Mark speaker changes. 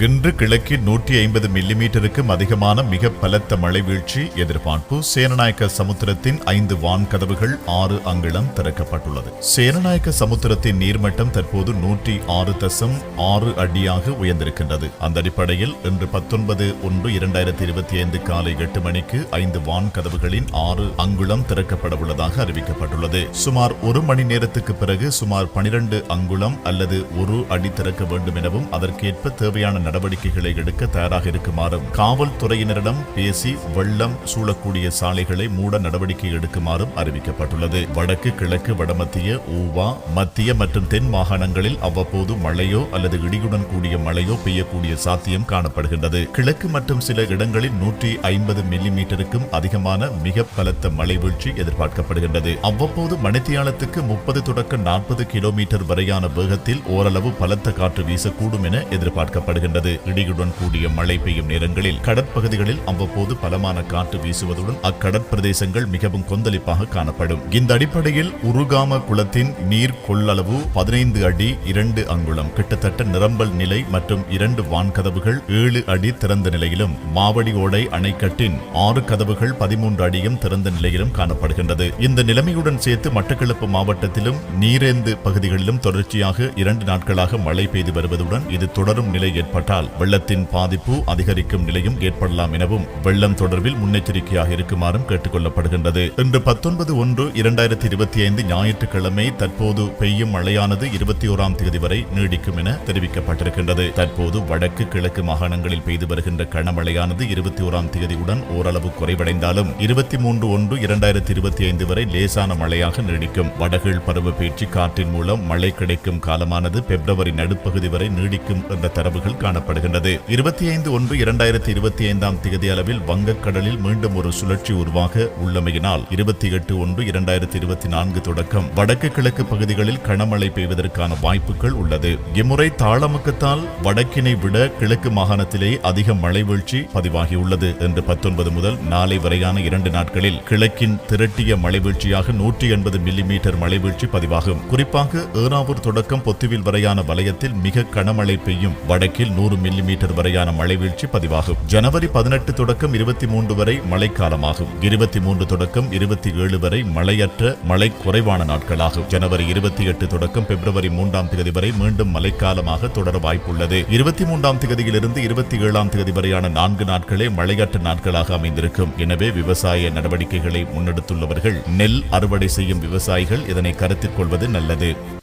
Speaker 1: இன்று கிழக்கில் நூற்றி ஐம்பது மில்லிமீட்டருக்கும் அதிகமான மிக பலத்த மழை வீழ்ச்சி. எதிர்பார்ப்பு சேனநாயக்க சமுத்திரத்தின் ஐந்து வான் கதவுகள் ஆறு அங்குளம் திறக்கப்பட்டுள்ளது. சேனநாயக்க சமுத்திரத்தின் நீர்மட்டம் தற்போது நூற்றி ஆறு தசம் ஆறு அடியாக உயர்ந்திருக்கின்றது. அந்த அடிப்படையில் இன்று பத்தொன்பது ஒன்று இரண்டாயிரத்தி இருபத்தி ஐந்து காலை எட்டு மணிக்கு ஐந்து வான் கதவுகளின் ஆறு அங்குளம் திறக்கப்பட உள்ளதாக அறிவிக்கப்பட்டுள்ளது. சுமார் ஒரு மணி நேரத்துக்கு பிறகு சுமார் பனிரெண்டு அங்குளம் அல்லது ஒரு அடி திறக்க வேண்டும் எனவும் அதற்கேற்ப தேவையான நடவடிக்கைகளை எடுக்க தயாராக இருக்குமாறும் காவல்துறையினரிடம் பேசி வெள்ளம் சூழக்கூடிய சாலைகளை மூட நடவடிக்கை எடுக்குமாறும் அறிவிக்கப்பட்டுள்ளது. வடக்கு கிழக்கு வடமத்திய ஊவா மத்திய மற்றும் தென் மாகாணங்களில் அவ்வப்போது மழையோ அல்லது இடியுடன் கூடிய மழையோ பெய்யக்கூடிய சாத்தியம் காணப்படுகின்றது. கிழக்கு மற்றும் சில இடங்களில் நூற்றி ஐம்பது மில்லி மீட்டருக்கும் அதிகமான மிக பலத்த மழை வீழ்ச்சி எதிர்பார்க்கப்படுகின்றது. அவ்வப்போது மணித்தியாலத்துக்கு முப்பது தொடக்க நாற்பது கிலோமீட்டர் வரையான வேகத்தில் ஓரளவு பலத்த காற்று வீசக்கூடும் என எதிர்பார்க்கப்படுகின்றது. இடியுடன் கூடிய மழை பெய்யும் நேரங்களில் கடற்பகுதிகளில் அவ்வப்போது பலமான காற்று வீசுவதுடன் அக்கடற்பிரதேசங்கள் மிகவும் கொந்தளிப்பாக காணப்படும். இந்த அடிப்படையில் உருகாம குளத்தின் நீர் கொள்ளளவு பதினைந்து அடி இரண்டு அங்குளம் கிட்டத்தட்ட நிரம்பல் நிலை மற்றும் இரண்டு வான்கதவுகள் ஏழு அடி திறந்த நிலையிலும் மாவடி ஓடை அணைக்கட்டின் ஆறு கதவுகள் பதிமூன்று அடியும் திறந்த நிலையிலும் காணப்படுகின்றது. இந்த நிலைமையுடன் சேர்த்து மட்டக்களப்பு மாவட்டத்திலும் நீரேந்து பகுதிகளிலும் தொடர்ச்சியாக இரண்டு நாட்களாக மழை பெய்து வருவதுடன் இது தொடரும் நிலை ஏற்பட்டால் வெள்ளத்தின் பாதிப்பு அதிகரிக்கும் நிலையும் ஏற்படலாம் எனவும் வெள்ளம் தொடர்பில் முன்னெச்சரிக்கையாக இருக்குமாறும் கேட்டுக் கொள்ளப்படுகின்றது இன்று பத்தொன்பது ஒன்று இரண்டாயிரத்தி இருபத்தி ஐந்து ஞாயிற்றுக்கிழமை தற்போது பெய்யும் மழையானது இருபத்தி ஓராம் தேதி வரை நீடிக்கும் என தெரிவிக்கப்பட்டிருக்கின்றது. தற்போது வடக்கு கிழக்கு மாகாணங்களில் பெய்து வருகின்ற கனமழையானது இருபத்தி ஓராம் தேதியுடன் ஓரளவு குறைவடைந்தாலும் இருபத்தி மூன்று ஒன்று இரண்டாயிரத்தி இருபத்தி ஐந்து வரை லேசான மழையாக நீடிக்கும். வடகிழ் பருவ பேச்சு காற்றின் மூலம் மழை கிடைக்கும் காலமானது பிப்ரவரி நடுப்பகுதி வரை நீடிக்கும் என்ற தரவுகள் காண காணப்படுகின்றது. இருபத்தி ஐந்து ஒன்று இரண்டாயிரத்தி இருபத்தி ஐந்தாம் தேதி அளவில் வங்கக்கடலில் மீண்டும் ஒரு சுழற்சி உருவாக உள்ளமையினால் இருபத்தி எட்டு ஒன்று இரண்டாயிரத்தி இருபத்தி நான்கு தொடக்கம். வடக்கு கிழக்கு பகுதிகளில் கனமழை பெய்வதற்கான வாய்ப்புகள் உள்ளது. இம்முறை தாளமுக்கத்தால் வடக்கினை விட கிழக்கு மாகாணத்திலே அதிக மழை வீழ்ச்சி பதிவாகியுள்ளது என்று பத்தொன்பது முதல் நாளை வரையான இரண்டு நாட்களில் கிழக்கின் திரட்டிய மழை வீழ்ச்சியாக நூற்றி எண்பது மில்லிமீட்டர் மழை வீழ்ச்சி பதிவாகும். குறிப்பாக ஏறாவூர் தொடக்கம் பொத்துவில் வரையான வலயத்தில் மிக கனமழை பெய்யும். வடக்கில் நூறு மில்லிமீட்டர் வரையான மழை வீழ்ச்சி பதிவாகும். ஜனவரி பதினெட்டு தொடக்கம் இருபத்தி மூன்று வரை மழைக்காலமாகும். இருபத்தி மூன்று தொடக்கம் இருபத்தி ஏழு வரை மழையற்ற மழை குறைவான நாட்களாகும். ஜனவரி இருபத்தி எட்டு தொடக்கம் பிப்ரவரி மூன்றாம் தேதி வரை மீண்டும் மழைக்காலமாக தொடர வாய்ப்புள்ளது. இருபத்தி மூன்றாம் தேதியிலிருந்து இருபத்தி ஏழாம் தேதி வரையான நான்கு நாட்களே மழையற்ற நாட்களாக அமைந்திருக்கும். எனவே விவசாய நடவடிக்கைகளை முன்னெடுத்துள்ளவர்கள் நெல் அறுவடை செய்யும் விவசாயிகள் இதனை கருத்தில் கொள்வது நல்லது.